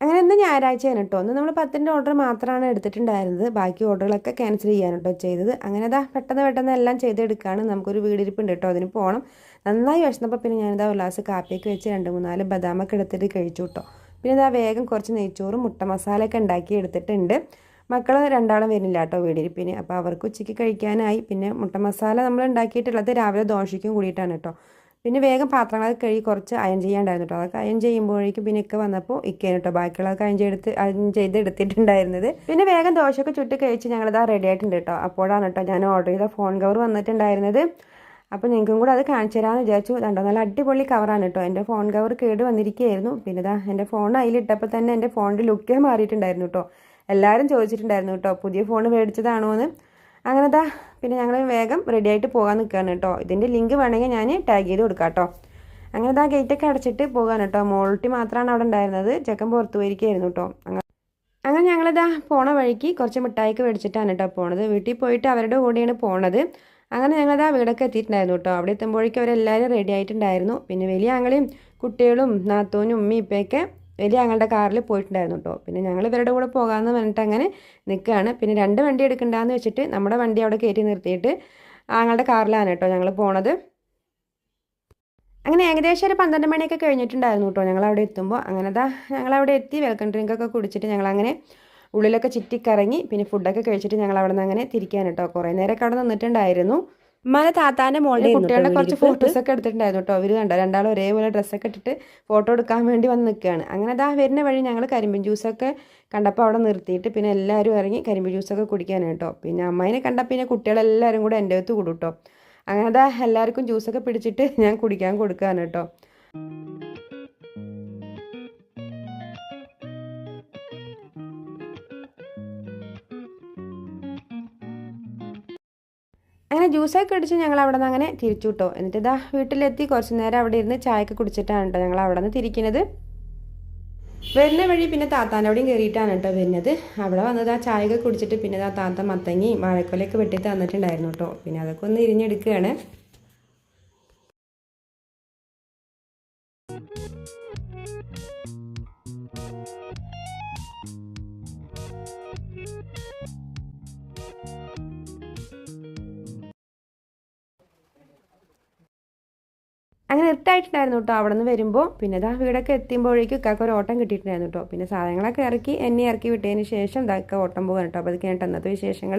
അങ്ങനെ ഇന്ന് ഞായറാഴ്ചയാണ് കേട്ടോ ഒന്ന് നമ്മൾ പത്തിന്റെ ഓർഡർ മാത്രമാണ് എടുത്തിട്ടുണ്ടായിരുന്നത്. ബാക്കി ഓർഡറുകളൊക്കെ ക്യാൻസൽ ചെയ്യാൻ കേട്ടോ ചെയ്തത്. അങ്ങനെ ഇതാ പെട്ടെന്ന് പെട്ടെന്ന് എല്ലാം ചെയ്തെടുക്കുകയാണ് നമുക്കൊരു വീടിരിപ്പുണ്ട് കേട്ടോ അതിന് പോകണം നന്നായി വിശന്നപ്പോൾ പിന്നെ ഞാനിതാ ഒരു കാപ്പിയൊക്കെ വെച്ച് രണ്ട് മൂന്നാൽ ബദാമൊക്കെ എടുത്തിട്ട് കഴിച്ചു കേട്ടോ പിന്നെ ഇതാ വേഗം കുറച്ച് നെയ്ച്ചോറും മുട്ട മസാലയൊക്കെ ഉണ്ടാക്കി എടുത്തിട്ടുണ്ട്. മക്കൾ രണ്ടാളും വരുന്നില്ല കേട്ടോ വീടിരിപ്പിന്. അപ്പോൾ അവർക്ക് ഉച്ചയ്ക്ക് കഴിക്കാനായി. പിന്നെ മുട്ട മസാല നമ്മൾ ഉണ്ടാക്കിയിട്ടുള്ളത് രാവിലെ ദോശയ്ക്കും കൂടിയിട്ടാണ് കേട്ടോ പിന്നെ വേഗം പാത്രങ്ങളൊക്കെ കഴുകി കുറച്ച് അയൺ ചെയ്യാണ്ടായിരുന്നു കേട്ടോ അതൊക്കെ അയൺ ചെയ്യുമ്പോഴേക്കും പിന്നെ ഒക്കെ വന്നപ്പോൾ ഇക്കയാണ് കേട്ടോ ബാക്കിയുള്ളതൊക്കെ അയൺ ചെയ്തെടുത്ത് അയൺ ചെയ്ത് എടുത്തിട്ടുണ്ടായിരുന്നത്. പിന്നെ വേഗം ദോശയൊക്കെ ചുട്ട് കഴിച്ച് ഞങ്ങളിതാ റെഡി ആയിട്ടുണ്ട് കേട്ടോ അപ്പോഴാണ് കേട്ടോ ഞാൻ ഓർഡർ ചെയ്ത ഫോൺ കവർ വന്നിട്ടുണ്ടായിരുന്നത്. അപ്പോൾ നിങ്ങൾക്കും കൂടെ അത് കാണിച്ചു തരാമെന്ന് വിചാരിച്ചു. കണ്ടോ നല്ല അടിപൊളി കവറാണ് കേട്ടോ എന്റെ ഫോൺ കവർ കേട് വന്നിരിക്കുകയായിരുന്നു. പിന്നെ ഇതാ എന്റെ ഫോൺ അതിലിട്ടപ്പോൾ തന്നെ എന്റെ ഫോണിന്റെ ലുക്കേ മാറിയിട്ടുണ്ടായിരുന്നു കേട്ടോ എല്ലാവരും ചോദിച്ചിട്ടുണ്ടായിരുന്നു കേട്ടോ പുതിയ ഫോൺ മേടിച്ചതാണോ എന്ന് അങ്ങനെ ദാ പിന്നെ ഞങ്ങൾ വേഗം റെഡി ആയിട്ട് പോകാൻ നിൽക്കുകയാണ് കേട്ടോ ഇതിന്റെ ലിങ്ക് വേണമെങ്കിൽ ഞാൻ ടാഗ് ചെയ്ത് കൊടുക്കാം കേട്ടോ അങ്ങനെ ദാ ഗേറ്റൊക്കെ അടച്ചിട്ട് പോകാൻ കേട്ടോ മോൾട്ടി മാത്രമാണ് അവിടെ ഉണ്ടായിരുന്നത്. ചെക്കൻ പുറത്ത് പോയിരിക്കുകയായിരുന്നു കേട്ടോ അങ്ങനെ അങ്ങനെ ഞങ്ങളിതാ പോണ വഴിക്ക് കുറച്ച് മിഠായിക്ക് മേടിച്ചിട്ടാണ് കേട്ടോ പോണത്. വീട്ടിൽ പോയിട്ട് അവരുടെ കൂടെയാണ് പോണത്. അങ്ങനെ ഞങ്ങളിതാ വീടൊക്കെ എത്തിയിട്ടുണ്ടായിരുന്നു കേട്ടോ അവിടെ എത്തുമ്പോഴേക്കും അവരെല്ലാവരും റെഡി ആയിട്ടുണ്ടായിരുന്നു. പിന്നെ വലിയ ആങ്ങളെയും കുട്ടികളും നാത്തോനും ഉമ്മയും ഇപ്പൊക്കെ വലിയ ഞങ്ങളുടെ കാറിൽ പോയിട്ടുണ്ടായിരുന്നു കേട്ടോ പിന്നെ ഞങ്ങൾ ഇവരുടെ കൂടെ പോകാമെന്ന് പറഞ്ഞിട്ട് അങ്ങനെ നിൽക്കുകയാണ്. പിന്നെ രണ്ട് വണ്ടി എടുക്കണ്ടെന്ന് വെച്ചിട്ട് നമ്മുടെ വണ്ടി അവിടെ കയറ്റി നിർത്തിയിട്ട് ആങ്ങളുടെ കാറിലാണ് കേട്ടോ ഞങ്ങൾ പോണത്. അങ്ങനെ ഏകദേശം ഒരു പന്ത്രണ്ട് മണിയൊക്കെ കഴിഞ്ഞിട്ടുണ്ടായിരുന്നു കേട്ടോ ഞങ്ങൾ അവിടെ എത്തുമ്പോൾ. അങ്ങനെ ദാ ഞങ്ങൾ അവിടെ എത്തി വെൽക്കം ഡ്രിങ്ക് ഒക്കെ കുടിച്ചിട്ട് ഞങ്ങൾ അങ്ങനെ ഉള്ളിലൊക്കെ ചുറ്റിക്കറങ്ങി പിന്നെ ഫുഡൊക്കെ കഴിച്ചിട്ട് ഞങ്ങൾ അവിടെ നിന്ന് അങ്ങനെ തിരിക്കാൻ കേട്ടോ കുറേ നേരമൊക്കെ അവിടെ നിന്നിട്ടുണ്ടായിരുന്നു. മല താത്താന്റെ മോളുടെ കുട്ടികളുടെ കുറച്ച് ഫോട്ടോസ് ഒക്കെ എടുത്തിട്ടുണ്ടായിരുന്നു കേട്ടോ. അവർ കണ്ടോ രണ്ടാളും ഒരേപോലെ ഡ്രസ്സൊക്കെ ഇട്ടിട്ട് ഫോട്ടോ എടുക്കാൻ വേണ്ടി വന്ന് നിൽക്കുകയാണ് അങ്ങനെ അതാ വരുന്ന വഴി ഞങ്ങൾ കരിമ്പിൻ ജ്യൂസൊക്കെ കണ്ടപ്പോൾ അവിടെ നിർത്തിയിട്ട് പിന്നെ എല്ലാവരും ഇറങ്ങി കരിമ്പിൻ ജ്യൂസൊക്കെ കുടിക്കാനാണ് കേട്ടോ. പിന്നെ അമ്മേനെ കണ്ടപ്പോൾ പിന്നെ കുട്ടികളെല്ലാവരും കൂടെ എന്റെ അടുത്ത് കൂടും കേട്ടോ. അങ്ങനെ അതാ എല്ലാവർക്കും ജ്യൂസൊക്കെ പിടിച്ചിട്ട് ഞാൻ കുടിക്കാൻ കൊടുക്കുകയാണ് കേട്ടോ. അങ്ങനെ ജ്യൂസൊക്കെ അടിച്ച് ഞങ്ങൾ അവിടെ നിന്ന് അങ്ങനെ തിരിച്ചു കിട്ടോ എന്നിട്ട് ഇതാ വീട്ടിലെത്തി. കുറച്ച് നേരം അവിടെ ഇരുന്ന് ചായയൊക്കെ കുടിച്ചിട്ടാണ് കേട്ടോ ഞങ്ങൾ അവിടെ നിന്ന് തിരിക്കുന്നത് വരുന്ന വഴി പിന്നെ താത്താന്റെ അവിടെയും കയറിയിട്ടാണ് കേട്ടോ വരുന്നത്. അവിടെ വന്നത് ആ ചായയൊക്കെ കുടിച്ചിട്ട് പിന്നെ ആ താത്ത മത്തങ്ങി വാഴക്കൊലയൊക്കെ വെട്ടി തന്നിട്ടുണ്ടായിരുന്നു കേട്ടോ. പിന്നെ അതൊക്കെ ഒന്ന് ഇരിഞ്ഞെടുക്കുകയാണ്. അങ്ങനെ ഇട്ടായിട്ടുണ്ടായിരുന്നു കേട്ടോ. അവിടെ നിന്ന് വരുമ്പോൾ പിന്നെ ഇതാ വീടൊക്കെ എത്തുമ്പോഴേക്കും ഇക്കാക്ക് ഒരു ഓട്ടം കിട്ടിയിട്ടുണ്ടായിരുന്നു കേട്ടോ. പിന്നെ സാധനങ്ങളൊക്കെ ഇറക്കി എന്നെ ഇറക്കി വിട്ടതിന് ശേഷം ഇതൊക്കെ ഓട്ടം പോകാൻ കേട്ടോ. അപ്പോൾ അത് കേട്ടോ അന്നത്തെ വിശേഷങ്ങൾ.